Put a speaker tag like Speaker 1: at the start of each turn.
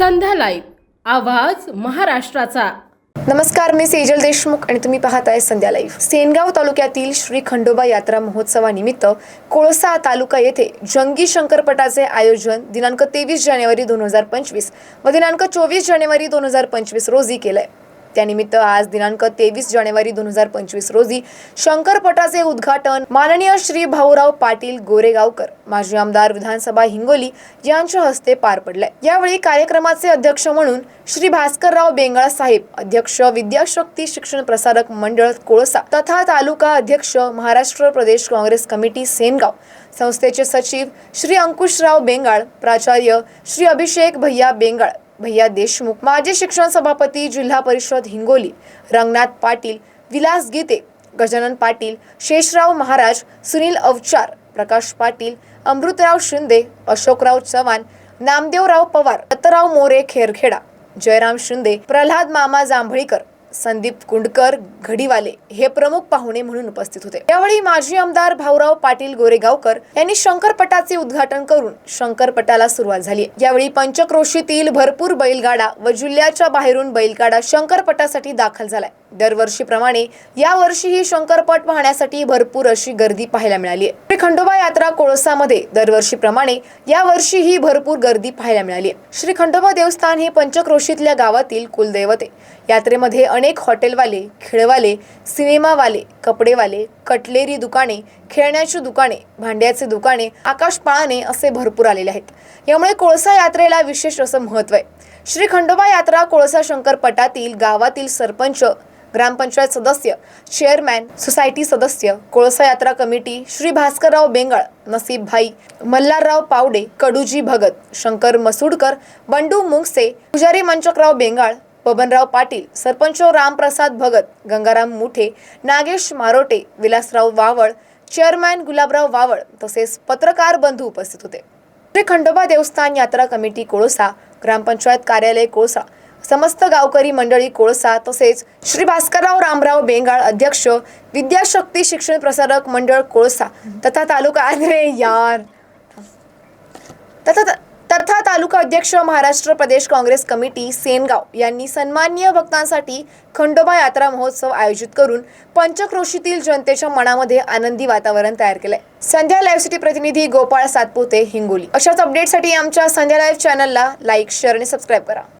Speaker 1: Live आवाज महाराष्ट्राचा.
Speaker 2: नमस्कार मी सेजल देशमुख आणि तुम्ही पाहताय संध्या लाईव्ह सेनगाव तालुक्यातील श्री खंडोबा यात्रा महोत्सवानिमित्त कोळसा तालुका येथे जंगी शंकरपटाचे आयोजन दिनांक तेवीस जानेवारी दोन हजार पंचवीस व दिनांक चोवीस जानेवारी दोन हजार पंचवीस रोजी केलं आहे त्यानिमित्त आज दिनांक तेवीस जानेवारी दोन हजार पंचवीस रोजी शंकरपटाचे उद्घाटन माननीय श्री भाऊराव पाटील गोरेगावकर माजी आमदार विधानसभा हिंगोली यांच्या हस्ते पार पडले यावेळी कार्यक्रमाचे अध्यक्ष म्हणून श्री भास्करराव बेंगाळ साहेब अध्यक्ष विद्याशक्ती शिक्षण प्रसारक मंडळ कोळसा तथा तालुका अध्यक्ष महाराष्ट्र प्रदेश काँग्रेस कमिटी सेनगाव. संस्थेचे सचिव श्री अंकुशराव बेंगाळ प्राचार्य श्री अभिषेक भैया बेंगाळ भैया देशमुख माजी शिक्षण सभापती जिल्हा परिषद हिंगोली रंगनाथ पाटील विलास गीते गजानन पाटील शेषराव महाराज सुनील अवचार प्रकाश पाटील अमृतराव शिंदे अशोकराव चव्हाण नामदेवराव पवार दत्तराव मोरे खेरखेडा जयराम शिंदे प्रल्हाद मामा जांभळीकर संदीप कुंडकर घडीवाले हे प्रमुख पाहुणे म्हणून उपस्थित होते. यावेळी माजी आमदार भाऊराव पाटील गोरेगावकर यांनी शंकरपटाचे उद्घाटन करून शंकरपटाला सुरुवात झाली. यावेळी पंचक्रोशीतील भरपूर बैलगाडा व जिल्ह्याच्या बाहेरून बैलगाडा शंकरपटासाठी दाखल झालाय. दरवर्षीप्रमाणे या वर्षीही शंकरपट पाहण्यासाठी भरपूर अशी गर्दी पाहायला मिळाली आहे. श्री खंडोबा यात्रा कोळसामध्ये दरवर्षीप्रमाणे यावर्षीही भरपूर गर्दी पाहायला मिळाली श्री खंडोबा देवस्थान हे पंचक्रोशीतल्या गावातील कुलदैवते यात्रेमध्ये अनेक हॉटेलवाले खेळवाले सिनेमावाले कपडेवाले कटलेरी दुकाने खेळण्याची दुकाने भांड्याचे दुकाने आकाश असे भरपूर आलेले आहेत. यामुळे कोळसा यात्रेला विशेष असं महत्त्व आहे. श्री खंडोबा यात्रा कोळसा शंकरपटातील गावातील सरपंच ग्रामपंचायत सदस्य चेअरमॅन सोसायटी सदस्य कोळसा यात्रा कमिटी श्री भास्करराव बेंगाळ नसीब भाई मल्हारराव पावडे कडूजी भगत शंकर मसूडकर बंडू मुंगसे पुजारी मंचकराव बेंगाळ बबनराव पाटील सरपंच रामप्रसाद भगत गंगाराम मुठे नागेश मारोटे विलासराव वावळ चेअरमॅन गुलाबराव वावळ तसेच पत्रकार बंधू उपस्थित होते. श्री खंडोबा देवस्थान यात्रा कमिटी कोळसा ग्रामपंचायत कार्यालय कोळसा समस्त गावकरी मंडळी कोळसा तसेच श्री भास्करराव रामराव बेंगाळ अध्यक्ष विद्याशक्ती शिक्षण प्रसारक मंडळ कोळसा तथा तालुका अरे यार. तथा तथा तालुका अध्यक्ष महाराष्ट्र प्रदेश काँग्रेस कमिटी सेनगाव यांनी सन्माननीय भक्तांसाठी खंडोबा यात्रा महोत्सव आयोजित करून पंचक्रोशीतील जनतेच्या मनामध्ये आनंदी वातावरण तयार केलंय. संध्या लाईव्ह सिटी प्रतिनिधी गोपाळ सातपुते हिंगोली. अशाच अपडेटसाठी आमच्या संध्या लाईव्ह चॅनलला लाईक शेअर आणि सबस्क्राईब करा.